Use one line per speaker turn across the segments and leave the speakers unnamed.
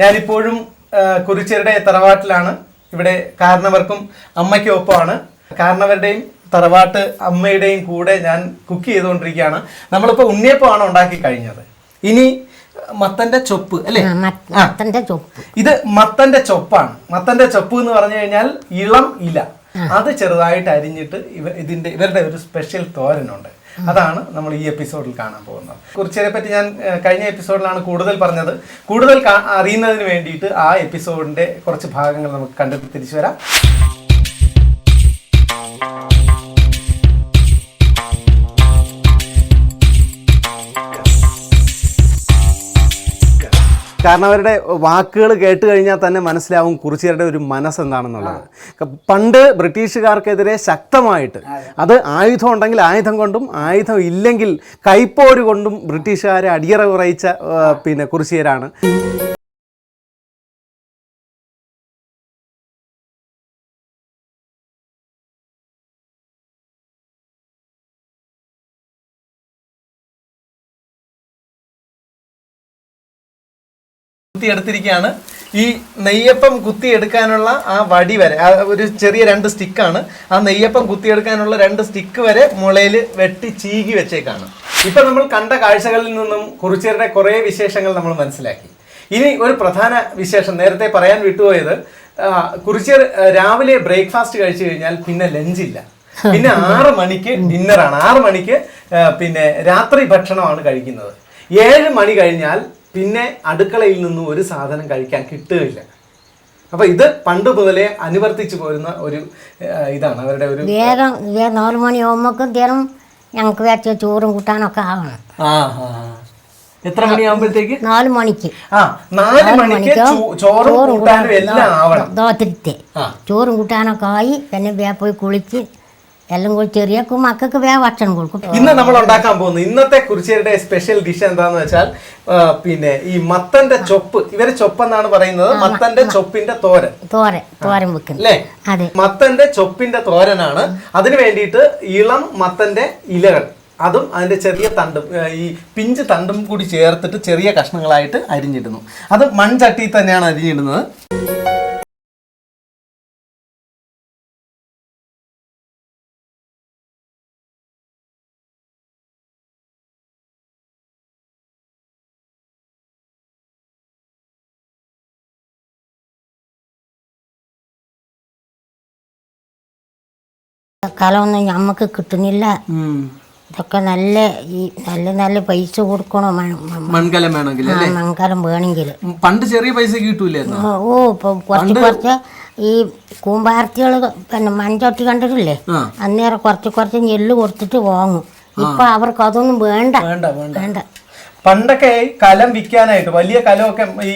ഞാനിപ്പോഴും കുറിച്ചരുടെ കുറിച്യരുടെ തറവാട്ടിലാണ്. ഇവിടെ കാരണവർക്കും അമ്മയ്ക്കും ഒപ്പമാണ് കാരണവരുടെയും തറവാട്ട് അമ്മയുടെയും കൂടെ ഞാൻ കുക്ക് ചെയ്തുകൊണ്ടിരിക്കുകയാണ്. നമ്മളിപ്പോൾ ഉണ്ണിയപ്പമാണ് ഉണ്ടാക്കി കഴിഞ്ഞത്. ഇനി മത്തന്റെ ചൊപ്പ് അല്ലേ?
മത്തന്റെ ചൊപ്പ്.
ഇത് മത്തന്റെ ചൊപ്പാണ്. മത്തന്റെ ചൊപ്പ് എന്ന് പറഞ്ഞു കഴിഞ്ഞാൽ ഇളം ഇല. അത് ചെറുതായിട്ട് അരിഞ്ഞിട്ട് ഇവ ഇതിന്റെ ഇവരുടെ ഒരു സ്പെഷ്യൽ തോരനുണ്ട്. അതാണ് നമ്മൾ ഈ എപ്പിസോഡിൽ കാണാൻ പോകുന്നത്. കുറിച്ചതിനെ പറ്റി ഞാൻ കഴിഞ്ഞ എപ്പിസോഡിലാണ് കൂടുതൽ പറഞ്ഞത്. കൂടുതൽ അറിയുന്നതിന് വേണ്ടിയിട്ട് ആ എപ്പിസോഡിന്റെ കുറച്ച് ഭാഗങ്ങൾ നമുക്ക് കണ്ടെത്തി തിരിച്ചു വരാം. കാരണം അവരുടെ വാക്കുകൾ കേട്ട് കഴിഞ്ഞാൽ തന്നെ മനസ്സിലാവും കുറിച്യരുടെ ഒരു മനസ്സെന്താണെന്നുള്ളത് പണ്ട് ബ്രിട്ടീഷുകാർക്കെതിരെ ശക്തമായിട്ട് അത്. ആയുധം ഉണ്ടെങ്കിൽ ആയുധം കൊണ്ടും ആയുധം ഇല്ലെങ്കിൽ കൈപ്പോര് കൊണ്ടും ബ്രിട്ടീഷുകാരെ അടിയറ കുറയിച്ച പിന്നെ കുറിച്യരാണ്. കുത്തിയെടുത്തിരിക്കുകയാണ്. ഈ നെയ്യപ്പം കുത്തിയെടുക്കാനുള്ള ആ വടി വരെ ആ ഒരു ചെറിയ രണ്ട് സ്റ്റിക്കാണ് ആ നെയ്യപ്പം കുത്തിയെടുക്കാനുള്ള രണ്ട് സ്റ്റിക്ക് വരെ മുളയിൽ വെട്ടി ചീകി വെച്ചേക്കാണ്. ഇപ്പൊ നമ്മൾ കണ്ട കാഴ്ചകളിൽ നിന്നും കുറിച്യരുടെ കുറേ വിശേഷങ്ങൾ നമ്മൾ മനസ്സിലാക്കി. ഇനി ഒരു പ്രധാന വിശേഷം നേരത്തെ പറയാൻ വിട്ടുപോയത് കുറിച്യർ രാവിലെ ബ്രേക്ക്ഫാസ്റ്റ് കഴിച്ചു കഴിഞ്ഞാൽ പിന്നെ ലഞ്ചില്ല. പിന്നെ ആറ് മണിക്ക് ഡിന്നറാണ്. ആറ് മണിക്ക് പിന്നെ രാത്രി ഭക്ഷണമാണ് കഴിക്കുന്നത്. ഏഴ് മണി കഴിഞ്ഞാൽ പിന്നെ അടുക്കളയിൽ നിന്നും ഒരു സാധനം കഴിക്കാൻ കിട്ടുകയില്ല. അപ്പൊ ഇത് പണ്ട് മുതലേ അനുവർത്തിച്ചു പോരുന്ന ഒരു ഇതാണ് അവരുടെ ഒരു
വേ നാല് മണിയാകുമ്പോഴേക്കും തീരം ഞങ്ങൾക്ക് വെച്ച ചോറും കൂട്ടാനൊക്കെ ആവണം.
എത്ര മണിയാകുമ്പോഴത്തേക്ക്
നാല് മണിക്ക്.
ആ നാല് മണിക്ക് ചോറും കൂട്ടാനും എല്ലാം ആവണം.
ദോത്തിരിത്തെ. ചോറും കൂട്ടാനൊക്കെ ആയി. പിന്നെ പോയി കുളിച്ച് എല്ലാം കൂടി ചെറിയ മക്കൾക്ക് വേ ഭക്ഷണം കൊടുക്കും.
ഇന്ന് നമ്മൾ ഉണ്ടാക്കാൻ പോകുന്നത് ഇന്നത്തെ കുറിച്ചേരുടെ സ്പെഷ്യൽ ഡിഷ് എന്താന്ന് വെച്ചാൽ പിന്നെ ഈ മത്തന്റെ ചൊപ്പ്. ഇവർ ചൊപ്പെന്നാണ് പറയുന്നത്. മത്തന്റെ ചൊപ്പിന്റെ തോരൻ.
തോരൻ തോരൻ
അല്ലേ?
അതെ.
മത്തന്റെ ചൊപ്പിന്റെ തോരനാണ്. അതിന് വേണ്ടിയിട്ട് ഇളം മത്തന്റെ ഇലകൾ. അതും അതിന്റെ ചെറിയ തണ്ടും ഈ പിഞ്ച് തണ്ടും കൂടി ചേർത്തിട്ട് ചെറിയ കഷ്ണങ്ങളായിട്ട് അരിഞ്ഞിടുന്നു. അത് മൺചട്ടിയിൽ തന്നെയാണ് അരിഞ്ഞിടുന്നത്.
കാലമൊന്നും ഞമ്മക്ക് കിട്ടുന്നില്ല. ഇതൊക്കെ നല്ല ഈ നല്ല നല്ല പൈസ കൊടുക്കണം
മൺകലം വേണമെങ്കിൽ
മൺകലം വേണമെങ്കിൽ.
പണ്ട് ചെറിയ പൈസ കിട്ടൂലായിരുന്നു?
ഓ ഇപ്പൊ കുറച്ച് കുറച്ച് ഈ കൂമ്പാർത്തികൾ പിന്നെ മൺചട്ടി കണ്ടിട്ടില്ലേ. അന്നേരം കുറച്ച് കുറച്ച് നെല്ല് കൊടുത്തിട്ട് വാങ്ങും. ഇപ്പൊ അവർക്ക് അതൊന്നും വേണ്ട.
വേണ്ട. പണ്ടൊക്കെ കലം വിൽക്കാനായിട്ട് വലിയ കലമൊക്കെ ഈ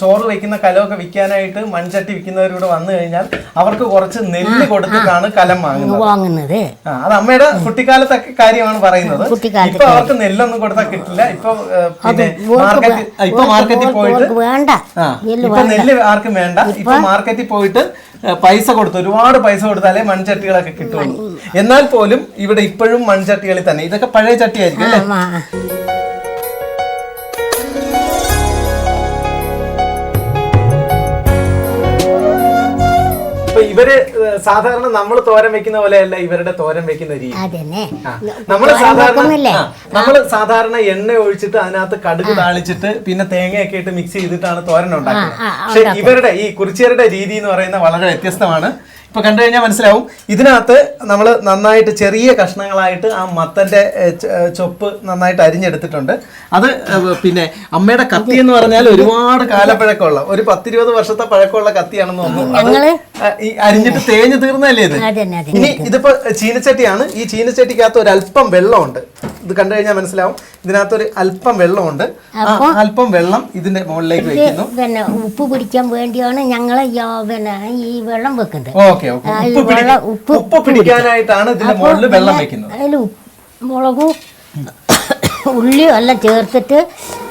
ചോറ് വയ്ക്കുന്ന കലമൊക്കെ വിൽക്കാനായിട്ട് മൺചട്ടി വിൽക്കുന്നവരൂടെ വന്നു കഴിഞ്ഞാൽ അവർക്ക് കുറച്ച് നെല്ല് കൊടുത്തിട്ടാണ് കലം വാങ്ങുന്നത്. അത് അമ്മയുടെ കുട്ടിക്കാലത്തൊക്കെ കാര്യമാണ് പറയുന്നത്. ഇപ്പൊ അവർക്ക് നെല്ലൊന്നും കൊടുത്താൽ കിട്ടില്ല. ഇപ്പൊ പിന്നെ മാർക്കറ്റ് ഇപ്പൊ മാർക്കറ്റിൽ പോയിട്ട്
വേണ്ട.
ഇപ്പൊ നെല്ല് ആർക്കും വേണ്ട. ഇപ്പൊ മാർക്കറ്റിൽ പോയിട്ട് പൈസ കൊടുത്ത് ഒരുപാട് പൈസ കൊടുത്താലേ മൺചട്ടികളൊക്കെ കിട്ടുള്ളൂ. എന്നാൽ പോലും ഇവിടെ ഇപ്പോഴും മൺചട്ടികളിൽ തന്നെ. ഇതൊക്കെ പഴയ ചട്ടിയായിരിക്കും അല്ലേ?
ആ,
ഇപ്പൊ ഇവർ സാധാരണ നമ്മൾ തോരൻ വെക്കുന്ന പോലെയല്ല ഇവരുടെ തോരൻ വെക്കുന്ന രീതി.
അതന്നെ.
നമ്മൾ സാധാരണ നമ്മൾ സാധാരണ എണ്ണ ഒഴിച്ചിട്ട് അതിനകത്ത് കടുക് താളിച്ചിട്ട് പിന്നെ തേങ്ങയൊക്കെ ഇട്ട് മിക്സ് ചെയ്തിട്ടാണ് തോരൻ ഉണ്ടാക്കുന്നത്. പക്ഷെ ഇവരുടെ ഈ കുറിച്ചിയരുടെ രീതി എന്ന് പറയുന്നത് വളരെ വ്യത്യസ്തമാണ്. ഇപ്പൊ കണ്ടു കഴിഞ്ഞാൽ മനസ്സിലാവും. ഇതിനകത്ത് നമ്മൾ നന്നായിട്ട് ചെറിയ കഷ്ണങ്ങളായിട്ട് ആ മത്തന്റെ ചൊപ്പ് നന്നായിട്ട് അരിഞ്ഞെടുത്തിട്ടുണ്ട്. അത് പിന്നെ അമ്മയുടെ കത്തി എന്ന് പറഞ്ഞാൽ ഒരുപാട് കാലപ്പഴക്കമുള്ള ഒരു പത്തിരുപത് വർഷത്തെ പഴക്കമുള്ള കത്തിയാണെന്ന് തോന്നുന്നു. ഈ അരിഞ്ഞിട്ട് തേഞ്ഞു തീർന്നല്ലേ ഇത്? ഇനി ഇതിപ്പോ ചീനച്ചട്ടിയാണ്. ഈ ചീനച്ചട്ടിക്കകത്ത് ഒരല്പം അല്പം വെള്ളമുണ്ട്. ഇത് കണ്ടു കഴിഞ്ഞാൽ മനസ്സിലാവും. ഇതിനകത്തൊരു അല്പം വെള്ളമുണ്ട്. ആ അല്പം വെള്ളം ഇതിന്റെ മുകളിലേക്ക് വെക്കുന്നു.
പിന്നെ ഉപ്പ് പിടിക്കാൻ വേണ്ടിയാണ് ഞങ്ങൾ പിന്നെ ഈ വെള്ളം വെക്കുന്നത്.
ഓക്കെ ഉപ്പ്
ഉപ്പ്
പിടിക്കാനായിട്ടാണ് ഇതിന്റെ മുകളിൽ വെള്ളം വെക്കുന്നത്.
അതിൽ മുളകും ഉള്ളിയും എല്ലാം ചേർത്തിട്ട്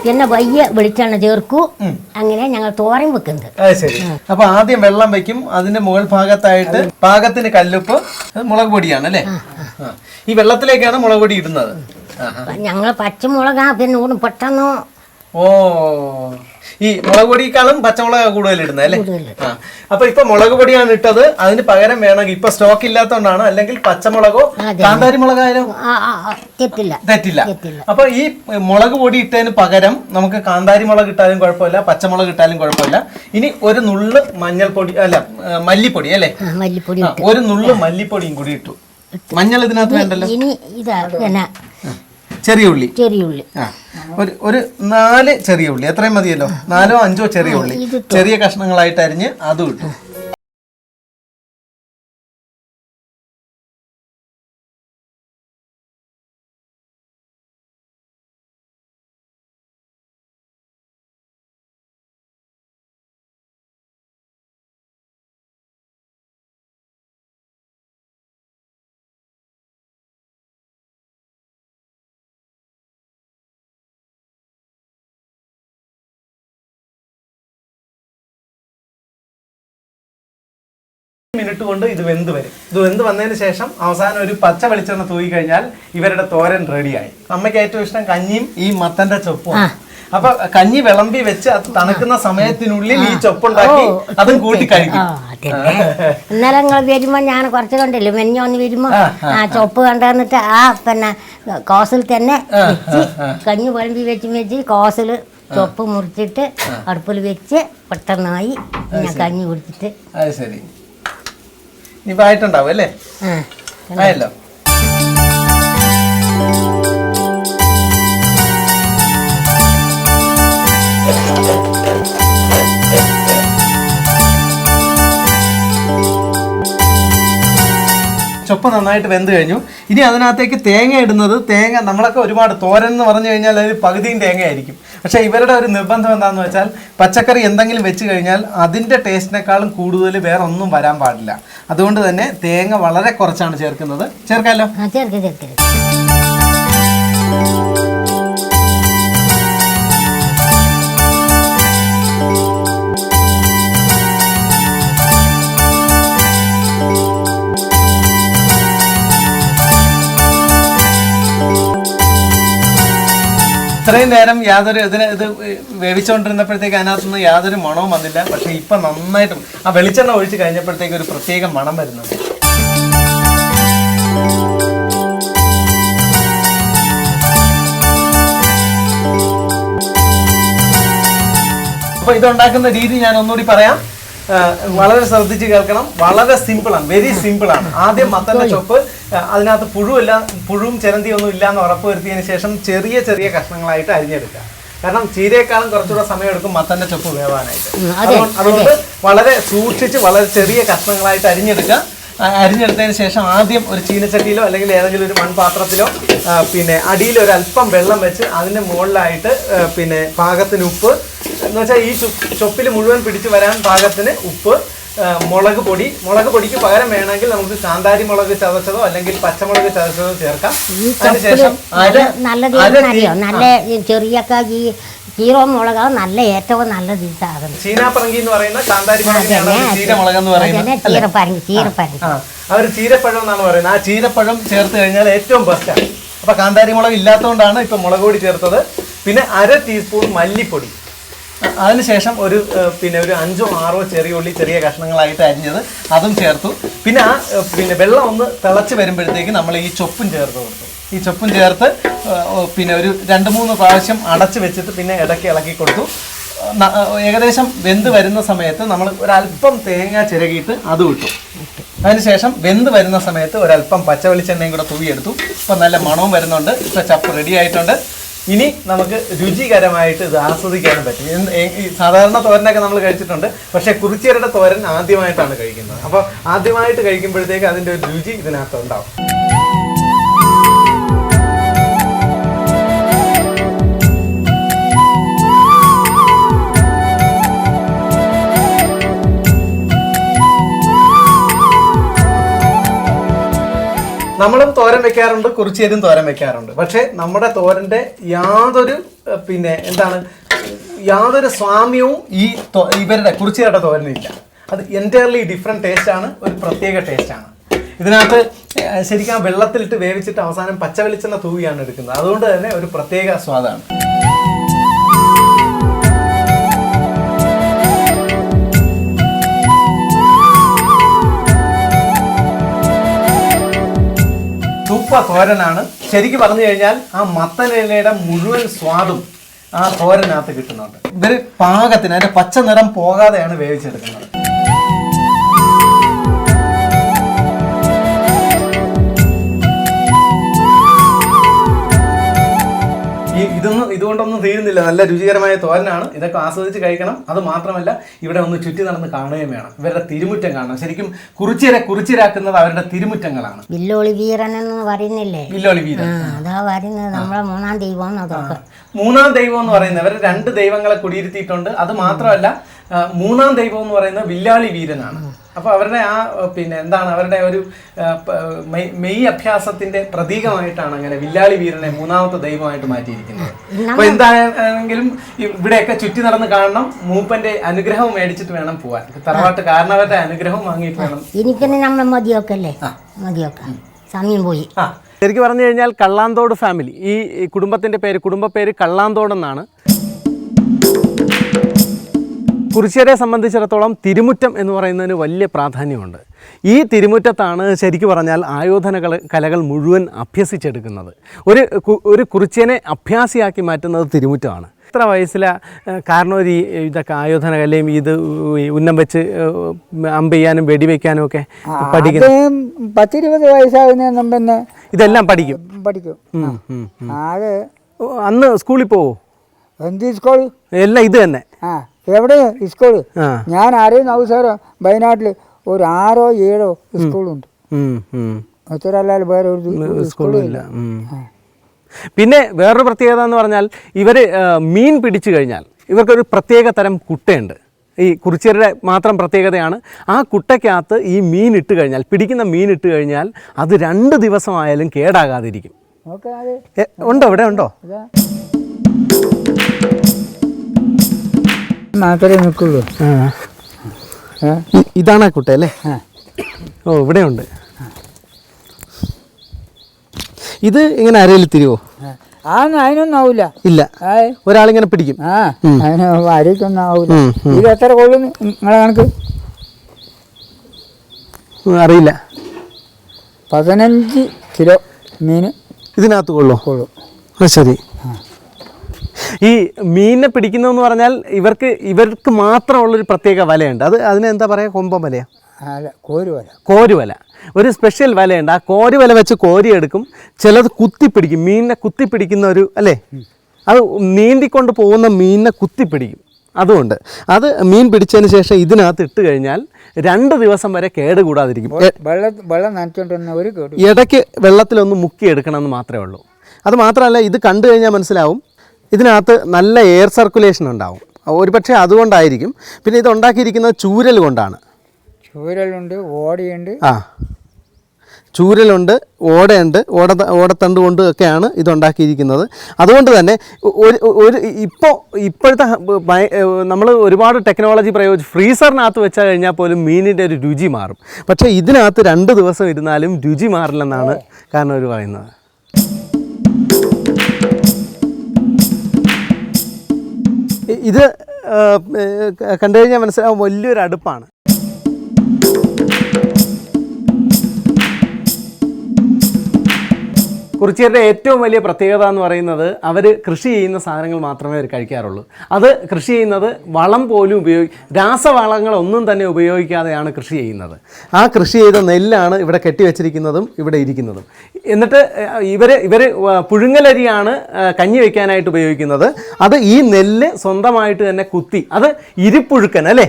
പിന്നെ വയ്യ വെളിച്ചെണ്ണ ചേർക്കൂ. അങ്ങനെ ഞങ്ങൾ തോരൻ വെക്കുന്നത്.
ശരി. അപ്പൊ ആദ്യം വെള്ളം വെക്കും. അതിന്റെ മുകൾ ഭാഗത്തായിട്ട് പാകത്തിന് കല്ലുപ്പ് മുളക് പൊടിയാണ് അല്ലേ? ഈ വെള്ളത്തിലേക്കാണ് മുളക് പൊടി ഇടുന്നത്.
ഞങ്ങൾ പച്ചമുളകാ പിന്നെ പെട്ടെന്ന്
ഓ ഈ മുളക് പൊടിയേക്കാളും പച്ചമുളക് കൂടുതൽ ഇടുന്നത് അല്ലേ അപ്പൊ ഇപ്പൊ മുളക് പൊടിയാണ് ഇട്ടത്. അതിന് പകരം വേണമെങ്കിൽ ഇപ്പൊ സ്റ്റോക്ക് ഇല്ലാത്തതുകൊണ്ടാണ് അല്ലെങ്കിൽ പച്ചമുളകോ. കാന്താരി മുളകായാലോ?
തെറ്റില്ല.
അപ്പൊ ഈ മുളക് പൊടി ഇട്ടതിന് പകരം നമുക്ക് കാന്താരി മുളക് ഇട്ടാലും കുഴപ്പമില്ല പച്ചമുളക് ഇട്ടാലും കുഴപ്പമില്ല. ഇനി ഒരു നുള്ള് മഞ്ഞൾപ്പൊടി അല്ല മല്ലിപ്പൊടി അല്ലേ? ഒരു നുള്ള് മല്ലിപ്പൊടിയും കൂടി ഇട്ടു. മഞ്ഞൾ ഇതിനകത്ത് വേണ്ടല്ലോ?
ഇനി ഇതാ പിന്നെ
ചെറിയ ഉള്ളി.
ചെറിയ ഉള്ളി.
ആ. ഒരു ഒരു നാല് ചെറിയ ഉള്ളി. എത്രയും മതിയല്ലോ? നാലോ അഞ്ചോ ചെറിയ ഉള്ളി. ചെറിയ കഷ്ണങ്ങളായിട്ട് അരിഞ്ഞ് അതും ഇട്ടു. മിനിറ്റ് കൊണ്ട് ഇത് വെന്ത് വരും. ഇത് വെന്ത് വന്നതിന് ശേഷം അവസാനം ഒരു പച്ച വെളിച്ചെണ്ണ തൂക്കി കഴിഞ്ഞാൽ ഇവരുടെ തോരൻ റെഡിയായി. അമ്മയ്ക്ക് ഏറ്റവും ഇഷ്ടം കഞ്ഞിയും ഈ മത്തന്റെ ചൊപ്പും അപ്പൊ കഞ്ഞി വിളമ്പി വെച്ച് അത് തണുക്കുന്ന സമയത്തിനുള്ളിൽ ഈ ചൊപ്പുണ്ടാക്കി അതും കൂട്ടി കഴിക്കും.
ഇന്നലെ നിങ്ങൾ വരുമ്പോ ഞാൻ കുറച്ച് കണ്ടില്ലേ മെഞ്ഞോന്ന് വരുമ്പോ?
ആ,
ആ ചൊപ്പ് കണ്ടെന്നിട്ട് ആ പിന്നെ കോസിൽ തന്നെ വെച്ച് കഞ്ഞി വിളമ്പി വെച്ച് വെച്ച് കോസിൽ ചൊപ്പ് മുറിച്ചിട്ട് അടുപ്പിൽ വെച്ച് പെട്ടെന്നായി ഞാൻ കഞ്ഞി കുടിച്ചിട്ട്
അത് ശരി. ഇനിയിപ്പോ ആയിട്ടുണ്ടാവും അല്ലേ? ആയല്ലോ. ചൊപ്പ നന്നായിട്ട് വെന്ത് കഴിഞ്ഞു. ഇനി അതിനകത്തേക്ക് തേങ്ങ ഇടുന്നത് തേങ്ങ നമ്മളൊക്കെ ഒരുപാട് തോരൻ എന്ന് പറഞ്ഞു കഴിഞ്ഞാൽ അതിൽ പകുതിയും തേങ്ങ ആയിരിക്കും പക്ഷേ ഇവരുടെ ഒരു നിർബന്ധം എന്താണെന്ന് വെച്ചാൽ പച്ചക്കറി എന്തെങ്കിലും വെച്ച് കഴിഞ്ഞാൽ അതിന്റെ ടേസ്റ്റിനേക്കാളും കൂടുതൽ വേറെ ഒന്നും വരാൻ പാടില്ല. അതുകൊണ്ട് തന്നെ തേങ്ങ വളരെ കുറച്ചാണ് ചേർക്കുന്നത്. ചേർക്കാമല്ലോ
ചേർക്കാം ചേർക്കാം ചേർക്ക്.
ഇത്രയും നേരം യാതൊരു ഇതിന് ഇത് വേവിച്ചുകൊണ്ടിരുന്നപ്പോഴത്തേക്ക് അതിനകത്തുനിന്ന് യാതൊരു മണവും വന്നില്ല. പക്ഷെ ഇപ്പൊ നന്നായിട്ടും ആ വെളിച്ചെണ്ണ ഒഴിച്ച് കഴിഞ്ഞപ്പോഴത്തേക്ക് ഒരു പ്രത്യേക മണം വരുന്നുണ്ട്. അപ്പൊ ഇതുണ്ടാക്കുന്ന രീതി ഞാൻ ഒന്നുകൂടി പറയാം. വളരെ ശ്രദ്ധിച്ച് കേൾക്കണം. വളരെ സിമ്പിൾ ആണ്. വെരി സിമ്പിൾ ആണ്. ആദ്യം മത്തന്റെ ചൊപ്പ് അതിനകത്ത് പുഴുവല്ല പുഴുവും ചിരന്തിയും ഒന്നും ഇല്ലാന്ന് ഉറപ്പുവരുത്തിയതിന് ശേഷം ചെറിയ ചെറിയ കഷ്ണങ്ങളായിട്ട് അരിഞ്ഞെടുക്കുക കാരണം ചീരയെക്കാളും കുറച്ചുകൂടെ സമയം എടുക്കും മത്തന്റെ ചൊപ്പ് വേവാനായിട്ട്. അതുകൊണ്ട് വളരെ സൂക്ഷിച്ച് വളരെ ചെറിയ കഷ്ണങ്ങളായിട്ട് അരിഞ്ഞെടുക്കുക അരിഞ്ഞെടുത്തതിന് ശേഷം ആദ്യം ഒരു ചീനച്ചട്ടിയിലോ അല്ലെങ്കിൽ ഏതെങ്കിലും ഒരു മൺപാത്രത്തിലോ പിന്നെ അടിയിൽ ഒരു അല്പം വെള്ളം വെച്ച് അതിന് മുകളിലായിട്ട് പിന്നെ പാകത്തിന് ഉപ്പ്. എന്ന് വെച്ചാൽ ഈ ചൊപ്പിൽ മുഴുവൻ പിടിച്ചു വരാൻ പാകത്തിന് ഉപ്പ്. മുളക് പൊടി. മുളക് പൊടിക്ക് പകരം വേണമെങ്കിൽ നമുക്ക് കാന്താരി മുളക് ചതച്ചതോ അല്ലെങ്കിൽ പച്ചമുളക് ചതച്ചതോ ചേർക്കാം. അതിനുശേഷം
നല്ലത് നല്ല ചെറിയൊക്കെ ഈ ഹീറോ മുളക് നല്ല ഏറ്റവും നല്ലത് ഈ സാധനം
ചീനാപ്പറങ്കി എന്ന് പറയുന്ന കാന്താരി ചീരമുളക് എന്ന് പറയുന്നത്
ചീരപ്പറങ്കി
ചീരപ്പറങ്കി അവർ ചീരപ്പഴം. എന്നാണ് പറയുന്നത്. ആ ചീരപ്പഴം ചേർത്ത് കഴിഞ്ഞാൽ ഏറ്റവും ബെസ്റ്റാണ് അപ്പൊ കാന്താരി മുളക് ഇല്ലാത്തതുകൊണ്ടാണ് ഇപ്പൊ മുളക് പൊടി ചേർത്തത്. പിന്നെ അര ടീസ്പൂൺ മല്ലിപ്പൊടി. അതിനുശേഷം ഒരു പിന്നെ ഒരു അഞ്ചോ ആറോ ചെറിയ ഉള്ളി ചെറിയ കഷ്ണങ്ങളായിട്ട് അരിഞ്ഞത് അതും ചേർത്തു. പിന്നെ ആ പിന്നെ വെള്ളം ഒന്ന് തിളച്ച് വരുമ്പോഴത്തേക്ക് നമ്മൾ ഈ ചൊപ്പും ചേർത്ത് കൊടുത്തു. ഈ ചൊപ്പും ചേർത്ത് പിന്നെ ഒരു രണ്ട് മൂന്ന് പ്രാവശ്യം അടച്ച് വെച്ചിട്ട് പിന്നെ ഇടയ്ക്ക് ഇളക്കി കൊടുത്തു. ഏകദേശം വെന്ത് വരുന്ന സമയത്ത് നമ്മൾ ഒരല്പം തേങ്ങ ചിരകിയിട്ട് അത് വിട്ടു അതിനുശേഷം വെന്ത് വരുന്ന സമയത്ത് ഒരല്പം പച്ച വെളിച്ചെണ്ണയും കൂടെ തൂവിയെടുത്തു. ഇപ്പം നല്ല മണവും വരുന്നുണ്ട്. ഇപ്പം ചപ്പ് റെഡി ആയിട്ടുണ്ട്. ഇനി നമുക്ക് രുചികരമായിട്ട് ഇത് ആസ്വദിക്കാനും പറ്റും. സാധാരണ തോരനൊക്കെ നമ്മൾ കഴിച്ചിട്ടുണ്ട്. പക്ഷേ കുറിച്ചിയരുടെ തോരൻ ആദ്യമായിട്ടാണ് കഴിക്കുന്നത്. അപ്പോൾ ആദ്യമായിട്ട് കഴിക്കുമ്പോഴത്തേക്ക് അതിന്റെ ഒരു രുചി ഇതിനകത്ത് ഉണ്ടാവും. നമ്മളും തോരൻ വെക്കാറുണ്ട് കുറിച്ചേരും തോരൻ വെക്കാറുണ്ട്. പക്ഷേ നമ്മുടെ തോരന്റെ യാതൊരു പിന്നെ എന്താണ് യാതൊരു സ്വാമ്യവും ഈ ഇവരുടെ കുറിച്ചേരുടെ തോരനില്ല അത് എന്റയർലി ഡിഫറെന്റ് ടേസ്റ്റ് ആണ് ഒരു പ്രത്യേക ടേസ്റ്റ് ആണ്. ഇതിനകത്ത് ശരിക്കും വെള്ളത്തിലിട്ട് വേവിച്ചിട്ട് അവസാനം പച്ച വെളിച്ചെണ്ണ തൂവിയാണ് എടുക്കുന്നത്. അതുകൊണ്ട് തന്നെ ഒരു പ്രത്യേക സ്വാദാണ്. സൂപ്പർ തോരനാണ് ശരിക്കും പറഞ്ഞു കഴിഞ്ഞാൽ ആ മത്തനിലയുടെ മുഴുവൻ സ്വാദും ആ തോരനകത്ത് കിട്ടുന്നുണ്ട്. ഇവർ പാകത്തിന് അതിന്റെ പച്ച നിറം പോകാതെയാണ് വേവിച്ചെടുക്കുന്നത്. ഇതൊന്നും തീരുന്നില്ല. നല്ല രുചികരമായ തോരനാണ്. ഇതൊക്കെ ആസ്വദിച്ച് കഴിക്കണം. അത് മാത്രമല്ല ഇവിടെ ഒന്ന് ചുറ്റി നടന്ന് കാണുകയും വേണം. ഇവരുടെ തിരുമുറ്റം കാണണം. ശരിക്കും കുറിച്ചിരെ കുറിച്ചിരാക്കുന്നത് അവരുടെ തിരുമുറ്റങ്ങളാണ്.
വില്ലോളി വീരൻ എന്ന് പറയുന്നില്ലേ
വില്ലോളി വീരൻ
അതാ നമ്മളെ മൂന്നാം ദൈവം
മൂന്നാം ദൈവം എന്ന് പറയുന്നത്. ഇവർ രണ്ട് ദൈവങ്ങളെ കുടിയിരുത്തിയിട്ടുണ്ട്. അത് മാത്രമല്ല മൂന്നാം ദൈവം എന്ന് പറയുന്നത് വില്ലാളി വീരനാണ്. അപ്പൊ അവരുടെ ആ പിന്നെ എന്താണ് അവരുടെ ഒരു മെയ്- അഭ്യാസത്തിന്റെ പ്രതീകമായിട്ടാണ് അങ്ങനെ വില്ലാളി വീരനെ മൂന്നാമത്തെ ദൈവമായിട്ട് മാറ്റിയിരിക്കുന്നത്. അപ്പൊ എന്താണെങ്കിലും ഇവിടെയൊക്കെ ചുറ്റി നടന്ന് കാണണം മൂപ്പന്റെ അനുഗ്രഹം മേടിച്ചിട്ട് വേണം പോവാൻ. തറവാട്ട് കാരണവരുടെ അനുഗ്രഹം വാങ്ങിയിട്ട് വേണം.
ഇനി പിന്നെ നമ്മൾ മതിയൊക്കല്ലേ മതിയൊക്കെ. സമയം പോയി.
ആ. ശരിക്കും പറഞ്ഞു കഴിഞ്ഞാൽ കള്ളാന്തോട് ഫാമിലി ഈ ഈ കുടുംബത്തിന്റെ പേര് കുടുംബ പേര് കള്ളാന്തോട് എന്നാണ് കുറിച്യരെ സംബന്ധിച്ചിടത്തോളം തിരുമുറ്റം എന്ന് പറയുന്നതിന് വലിയ പ്രാധാന്യമുണ്ട്. ഈ തിരുമുറ്റത്താണ് ശരിക്കു പറഞ്ഞാൽ ആയോധന കല കലകൾ മുഴുവൻ അഭ്യസിച്ചെടുക്കുന്നത്. ഒരു ഒരു കുറിച്യനെ അഭ്യാസിയാക്കി മാറ്റുന്നത് തിരുമുറ്റമാണ്. എത്ര വയസ്സിലെ കാരണം ഒരു ഇതൊക്കെ ആയോധന കലയും ഇത് ഉന്നം വെച്ച് അമ്പ് ചെയ്യാനും വെടിവെക്കാനും ഒക്കെ
പഠിക്കും പത്തിരുപത് വയസ്സാകുന്ന പിന്നെ
ഇതെല്ലാം പഠിക്കും.
പഠിക്കും.
അന്ന് സ്കൂളിൽ പോവോ?
എന്ത് സ്കൂൾ?
എല്ലാം ഇത് തന്നെ.
ആ. എവിടെ? സ്കൂൾ ഞാൻ അറിയുന്ന അവസരം വയനാട്ടിൽ ഒരു ആറോ ഏഴോ സ്കൂളുണ്ട്. ഉത്തരല്ലാതെ വേറെ ഒരു
സ്കൂളില്ല. പിന്നെ വേറൊരു പ്രത്യേകത എന്ന് പറഞ്ഞാൽ ഇവർ മീൻ പിടിച്ചു കഴിഞ്ഞാൽ ഇവർക്കൊരു പ്രത്യേക തരം കുട്ടയുണ്ട്. ഈ കുറിച്യരുടെ മാത്രം പ്രത്യേകതയാണ്. ആ കുട്ടയ്ക്കകത്ത് ഈ മീൻ ഇട്ട് കഴിഞ്ഞാൽ പിടിക്കുന്ന മീൻ ഇട്ട് കഴിഞ്ഞാൽ അത് രണ്ട് ദിവസമായാലും കേടാകാതിരിക്കും. ഉണ്ടോ? ഇവിടെ ഉണ്ടോ?
മാത്രമേ നിൽക്കുള്ളൂ?
ഇതാണ് ആ കുട്ട അല്ലേ? ഓ ഇവിടെ ഉണ്ട് ഇത് ഇങ്ങനെ അരയിൽ തിരിവോ?
ആ. അതിനൊന്നും ആവില്ല
ഇല്ല. ഒരാളിങ്ങനെ പിടിക്കും.
ആ അതിന് ആവില്ല
ഉം.
ഇത് എത്ര കൊള്ളുന്നു നിങ്ങളെ കണക്ക്?
അറിയില്ല.
പതിനഞ്ച് കിലോ മീൻ
ഇതിനകത്ത് കൊള്ളോ
കൊള്ളു.
ആ ശരി. ഈ മീനിനെ പിടിക്കുന്നതെന്ന് പറഞ്ഞാൽ ഇവർക്ക് ഇവർക്ക് മാത്രമുള്ളൊരു പ്രത്യേക വലയുണ്ട്. അത് അതിനെന്താ പറയുക കൊമ്പം വലയാ.
കോരുവല കോരു വല.
കോരുവല. ഒരു സ്പെഷ്യൽ വലയുണ്ട്. ആ കോരുവല വെച്ച് കോരിയെടുക്കും. ചിലത് കുത്തിപ്പിടിക്കും. മീനിനെ കുത്തിപ്പിടിക്കുന്ന ഒരു അല്ലേ? അത് നീന്തിക്കൊണ്ട് പോകുന്ന മീനിനെ കുത്തിപ്പിടിക്കും. അതുകൊണ്ട് അത് മീൻ പിടിച്ചതിന് ശേഷം ഇതിനകത്ത് ഇട്ട് കഴിഞ്ഞാൽ രണ്ട് ദിവസം വരെ കേടുകൂടാതിരിക്കും ഇടയ്ക്ക് വെള്ളത്തിലൊന്ന് മുക്കി എടുക്കണമെന്ന് മാത്രമേ ഉള്ളൂ. അത് മാത്രമല്ല ഇത് കണ്ടു കഴിഞ്ഞാൽ മനസ്സിലാവും. ഇതിനകത്ത് നല്ല എയർ സർക്കുലേഷൻ ഉണ്ടാവും. ഒരുപക്ഷെ അതുകൊണ്ടായിരിക്കും. പിന്നെ ഇത് ഉണ്ടാക്കിയിരിക്കുന്നത് ചൂരൽ കൊണ്ടാണ്.
ചൂരലുണ്ട് ഓടിയുണ്ട്.
ആ. ചൂരലുണ്ട് ഓടയുണ്ട് ഓട ഓടത്തണ്ട് കൊണ്ട് ഒക്കെയാണ് ഇതുണ്ടാക്കിയിരിക്കുന്നത് അതുകൊണ്ട് തന്നെ ഒരു ഒരു ഇപ്പോൾ ഇപ്പോഴത്തെ നമ്മൾ ഒരുപാട് ടെക്നോളജി പ്രയോഗിച്ച് ഫ്രീസറിനകത്ത് വെച്ചാൽ കഴിഞ്ഞാൽ പോലും മീനിന്റെ ഒരു രുചി മാറും. പക്ഷേ ഇതിനകത്ത് രണ്ട് ദിവസം ഇരുന്നാലും രുചി മാറില്ലെന്നാണ് കാരണം അവർ പറയുന്നത്. ഇത് കണ്ടു കഴിഞ്ഞാൽ മനസ്സിലാവും വലിയൊരു അടുപ്പാണ്. കുറിച്യരുടെ ഏറ്റവും വലിയ പ്രത്യേകത എന്ന് പറയുന്നത് അവർ കൃഷി ചെയ്യുന്ന സാധനങ്ങൾ മാത്രമേ അവർ കഴിക്കാറുള്ളൂ. അത് കൃഷി ചെയ്യുന്നത് വളം പോലും ഉപയോഗി രാസവളങ്ങളൊന്നും തന്നെ ഉപയോഗിക്കാതെയാണ് കൃഷി ചെയ്യുന്നത്. ആ കൃഷി ചെയ്ത നെല്ലാണ് ഇവിടെ കെട്ടിവെച്ചിരിക്കുന്നതും ഇവിടെ ഇരിക്കുന്നതും. എന്നിട്ട് ഇവർ ഇവർ പുഴുങ്ങലരിയാണ് കഞ്ഞി വയ്ക്കാനായിട്ട് ഉപയോഗിക്കുന്നത്. അത് ഈ നെല്ല് സ്വന്തമായിട്ട് തന്നെ കുത്തി അത് ഇരിപ്പുഴുക്കൻ അല്ലേ?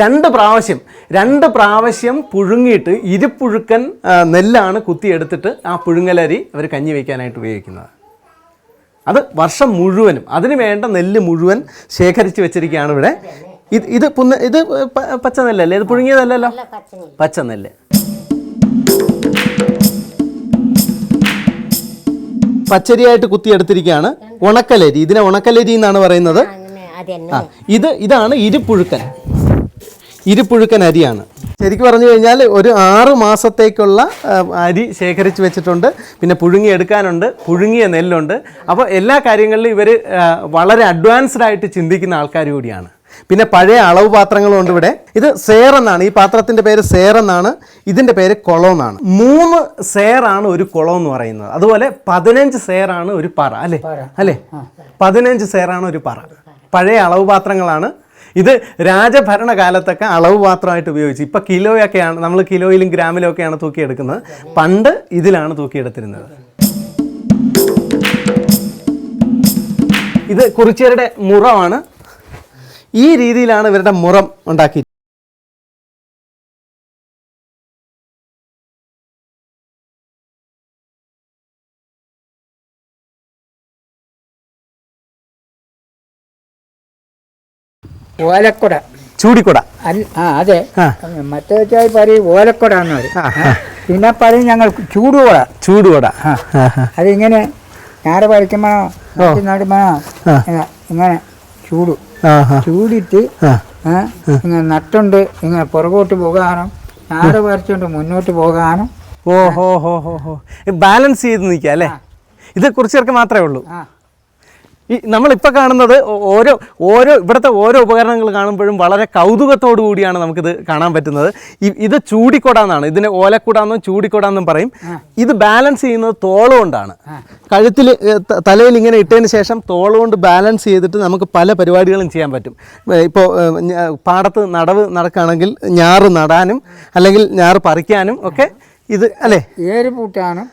രണ്ട് പ്രാവശ്യം രണ്ട് പ്രാവശ്യം പുഴുങ്ങിയിട്ട് ഇരുപുഴുക്കൻ നെല്ലാണ് കുത്തിയെടുത്തിട്ട് ആ പുഴുങ്ങലരി അവർ കഞ്ഞി വയ്ക്കാനായിട്ട് ഉപയോഗിക്കുന്നത്. അത് വർഷം മുഴുവനും അതിന് വേണ്ട നെല്ല് മുഴുവൻ ശേഖരിച്ച് വെച്ചിരിക്കുകയാണ് ഇവിടെ. ഇത് ഇത് പുന്ന ഇത് പച്ച നെല്ലല്ലേ? ഇത് പുഴുങ്ങിയതല്ലല്ലോ? പച്ച നെല്ല്. പച്ചരിയായിട്ട് കുത്തിയെടുത്തിരിക്കുകയാണ് ഉണക്കലരി. ഇതിനെ ഉണക്കലരി എന്നാണ് പറയുന്നത്. ആ ഇത് ഇതാണ് ഇരുപുഴുക്കൻ. ഇരുപുഴുക്കൻ അരിയാണ്. ശരിക്കും പറഞ്ഞു കഴിഞ്ഞാൽ ഒരു ആറ് മാസത്തേക്കുള്ള അരി ശേഖരിച്ച് വെച്ചിട്ടുണ്ട്. പിന്നെ പുഴുങ്ങി എടുക്കാനുണ്ട് പുഴുങ്ങിയ നെല്ലുണ്ട്. അപ്പോൾ എല്ലാ കാര്യങ്ങളിലും ഇവർ വളരെ അഡ്വാൻസ്ഡ് ആയിട്ട് ചിന്തിക്കുന്ന ആൾക്കാർ കൂടിയാണ്. പിന്നെ പഴയ അളവ് പാത്രങ്ങളുണ്ട് ഇവിടെ. ഇത് സേർ എന്നാണ്. ഈ പാത്രത്തിന്റെ പേര് സേർ എന്നാണ്. ഇതിന്റെ പേര് കുളം എന്നാണ്. മൂന്ന് സേറാണ് ഒരു കുളം എന്ന് പറയുന്നത്. അതുപോലെ പതിനഞ്ച് സേറാണ് ഒരു പറ അല്ലേ? അല്ലേ? പതിനഞ്ച് സേറാണ് ഒരു പറ. പഴയ അളവ് പാത്രങ്ങളാണ്. ഇത് രാജഭരണകാലത്തൊക്കെ അളവ് പാത്രമായിട്ട് ഉപയോഗിച്ചു ഇപ്പം കിലോയൊക്കെയാണ് നമ്മൾ കിലോയിലും ഗ്രാമിലും ഒക്കെയാണ് തൂക്കിയെടുക്കുന്നത്. പണ്ട് ഇതിലാണ് തൂക്കിയെടുത്തിരുന്നത്. ഇത് കുറിച്യരുടെ മുറമാണ്. ഈ രീതിയിലാണ് ഇവരുടെ മുറം ഉണ്ടാക്കി
ഓലക്കുട.
ചൂടിക്കുട.
ആ അതെ. മറ്റേ വെച്ചാൽ പറയും ഓലക്കുട എന്ന് പറയും പിന്നെ പറയും ഞങ്ങൾ ചൂടുകുട.
ചൂടുകുട.
അതിങ്ങനെ ഞാറ് പറിക്കുമ്പോ നടുമ്പോ ഇങ്ങനെ ചൂടു. ചൂടിട്ട് ഇങ്ങനെ നട്ടുണ്ട് ഇങ്ങനെ പുറകോട്ട് പോകാനും ഞാറ് പറിച്ചുകൊണ്ട് മുന്നോട്ട് പോകാനും.
ഓഹോ ഹോ ഹോ ഹോ ബാലൻസ് ചെയ്ത് നിൽക്കുക അല്ലേ? ഇത് കുറച്ചേർക്ക് മാത്രമേ ഉള്ളൂ. ഈ നമ്മളിപ്പോൾ കാണുന്നത് ഓരോ ഓരോ ഇവിടുത്തെ ഓരോ ഉപകരണങ്ങൾ കാണുമ്പോഴും വളരെ കൗതുകത്തോടു കൂടിയാണ് നമുക്കിത് കാണാൻ പറ്റുന്നത്. ഇത് ചൂടിക്കൊട എന്നാണ് ഇതിനെ ഓലക്കുടാന്നും ചൂടിക്കൊടാന്നും പറയും. ഇത് ബാലൻസ് ചെയ്യുന്നത് തോളുകൊണ്ടാണ് കഴുത്തിൽ തലയിൽ ഇങ്ങനെ ഇട്ടതിന് ശേഷം തോളുകൊണ്ട് ബാലൻസ് ചെയ്തിട്ട് നമുക്ക് പല പരിപാടികളും ചെയ്യാൻ പറ്റും. ഇപ്പോൾ പാടത്ത് നടവ് നടക്കുകയാണെങ്കിൽ ഞാറ് നടാനും അല്ലെങ്കിൽ ഞാറ് പറിക്കാനും ഒക്കെ ഇത് അല്ലേ?
ഏര് പൂട്ടാനും.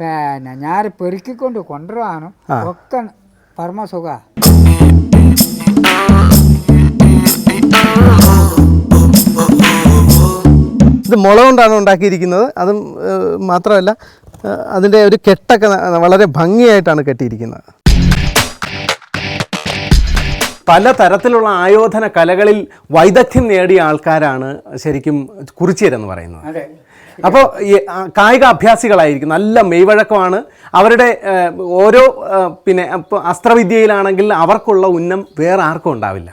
പിന്നെ ഞാറ് പെറുക്കിക്കൊണ്ട് കൊണ്ടുവരാനും ഒക്കെ പരമസുഖ
ഇത് മുള കൊണ്ടാണ് ഉണ്ടാക്കിയിരിക്കുന്നത്. അതും മാത്രമല്ല അതിന്റെ ഒരു കെട്ടൊക്കെ വളരെ ഭംഗിയായിട്ടാണ് കെട്ടിയിരിക്കുന്നത്. പല തരത്തിലുള്ള ആയോധന കലകളിൽ വൈദഗ്ധ്യം നേടിയ ആൾക്കാരാണ് ശരിക്കും കുറിച്യരെന്ന് പറയുന്നത്.
അതെ.
അപ്പോൾ കായിക അഭ്യാസികളായിരിക്കും. നല്ല മെയ്വഴക്കമാണ്. അവരുടെ ഓരോ പിന്നെ അസ്ത്രവിദ്യയിലാണെങ്കിൽ അവർക്കുള്ള ഉന്നം വേറെ ആർക്കും ഉണ്ടാവില്ല.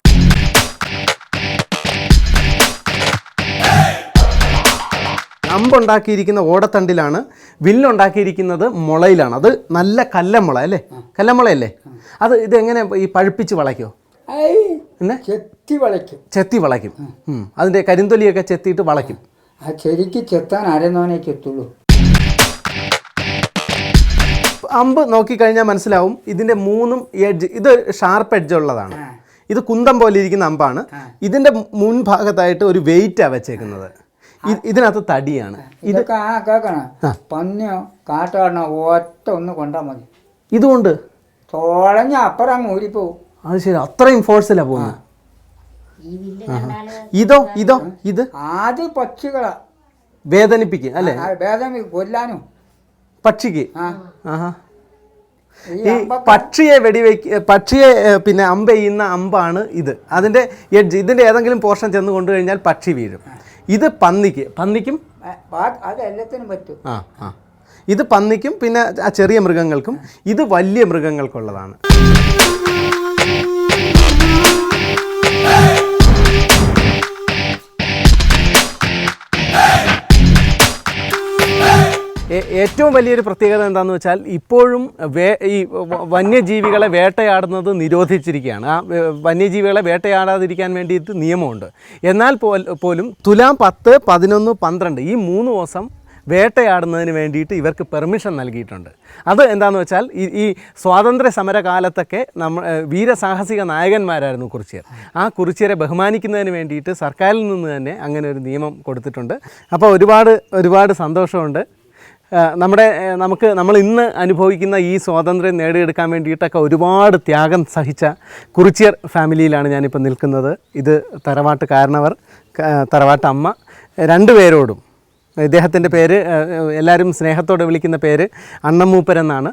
അമ്പുണ്ടാക്കിയിരിക്കുന്ന ഓടത്തണ്ടിലാണ് വില്ലുണ്ടാക്കിയിരിക്കുന്നത് മുളയിലാണ്. അത് നല്ല കല്ലമുള അല്ലേ? കല്ലമുളയല്ലേ? അത് ഇതെങ്ങനെ ഈ പഴുപ്പിച്ച് വളയ്ക്കോ?
ചെത്തി വളയ്ക്കും.
ചെത്തി വളയ്ക്കും. അതിന്റെ കരിന്തൊലിയൊക്കെ ചെത്തിയിട്ട് വളയ്ക്കും.
ആ ചെരിക്ക് ചെത്താൻ അരനോനെ ചെത്തുള്ളൂ.
അമ്പ് നോക്കിക്കഴിഞ്ഞാൽ മനസ്സിലാവും ഇതിന്റെ മൂന്നും എഡ്ജ് ഇത് ഷാർപ്പ് എഡ്ജ് ഉള്ളതാണ്. ഇത് കുന്തം പോലെ ഇരിക്കുന്ന അമ്പാണ്. ഇതിന്റെ മുൻഭാഗത്തായിട്ട് ഒരു വെയിറ്റാ വെച്ചേക്കുന്നത്. ഇതിനകത്ത് തടിയാണ്.
ഇതൊക്കെ ആ കേക്കണം പന്നിയോ കാട്ടാടനോ ഒറ്റ ഒന്ന് കൊണ്ടാ മതി.
ഇതുകൊണ്ട്?
തോളഞ്ഞ അപ്പുറം ഊരിപ്പോവും.
അത് ശരി അത്രയും ഫോഴ്സിലാണ് പോകുന്നത്. ഇതോ ഇതോ ഇത്?
ആദ്യം പക്ഷികളാ
വേദനിപ്പിക്കും അല്ലേ?
ഭേദം കൊല്ലാനും.
പക്ഷിക്ക്?
ഈ
പക്ഷിയെ വെടിവെക്ക പക്ഷിയെ പിന്നെ അമ്പ ചെയ്യുന്ന അമ്പാണ് ഇത്. അതിന്റെ എഡ്ജ് ഇതിന്റെ ഏതെങ്കിലും പോർഷൻ ചെന്ന് കൊണ്ടു കഴിഞ്ഞാൽ പക്ഷി വീഴും. ഇത് പന്നിക്ക്. പന്നിക്കും?
അതെല്ലാത്തിനും പറ്റും.
ആ ആ. ഇത് പന്നിക്കും പിന്നെ ആ ചെറിയ മൃഗങ്ങൾക്കും. ഇത് വലിയ മൃഗങ്ങൾക്കുള്ളതാണ്. ഏറ്റവും വലിയൊരു പ്രത്യേകത എന്താണെന്ന് വെച്ചാൽ ഇപ്പോഴും വേ ഈ വന്യജീവികളെ വേട്ടയാടുന്നത് നിരോധിച്ചിരിക്കുകയാണ്. ആ വന്യജീവികളെ വേട്ടയാടാതിരിക്കാൻ വേണ്ടിയിട്ട് നിയമമുണ്ട്. എന്നാൽ പോലും തുലാം പത്ത് പതിനൊന്ന് പന്ത്രണ്ട് ഈ മൂന്ന് ദിവസം വേട്ടയാടുന്നതിന് വേണ്ടിയിട്ട് ഇവർക്ക് പെർമിഷൻ നൽകിയിട്ടുണ്ട്. അത് എന്താണെന്ന് വെച്ചാൽ ഈ ഈ സ്വാതന്ത്ര്യ സമര കാലത്തൊക്കെ വീരസാഹസിക നായകന്മാരായിരുന്നു കുറിച്യർ. ആ കുറിച്യരെ ബഹുമാനിക്കുന്നതിന് വേണ്ടിയിട്ട് സർക്കാരിൽ നിന്ന് തന്നെ അങ്ങനെ ഒരു നിയമം കൊടുത്തിട്ടുണ്ട്. അപ്പോൾ ഒരുപാട് ഒരുപാട് സന്തോഷമുണ്ട്. നമ്മുടെ നമുക്ക് നമ്മൾ ഇന്ന് അനുഭവിക്കുന്ന ഈ സ്വാതന്ത്ര്യം നേടിയെടുക്കാൻ വേണ്ടിയിട്ടൊക്കെ ഒരുപാട് ത്യാഗം സഹിച്ച കുറിച്യർ ഫാമിലിയിലാണ് ഞാനിപ്പോൾ നിൽക്കുന്നത്. ഇത് തറവാട്ട് കാരണവർ തറവാട്ട് അമ്മ രണ്ടുപേരോടും ഇദ്ദേഹത്തിന്റെ പേര് എല്ലാവരും സ്നേഹത്തോടെ വിളിക്കുന്ന പേര് അണ്ണമൂപ്പരെന്നാണ്.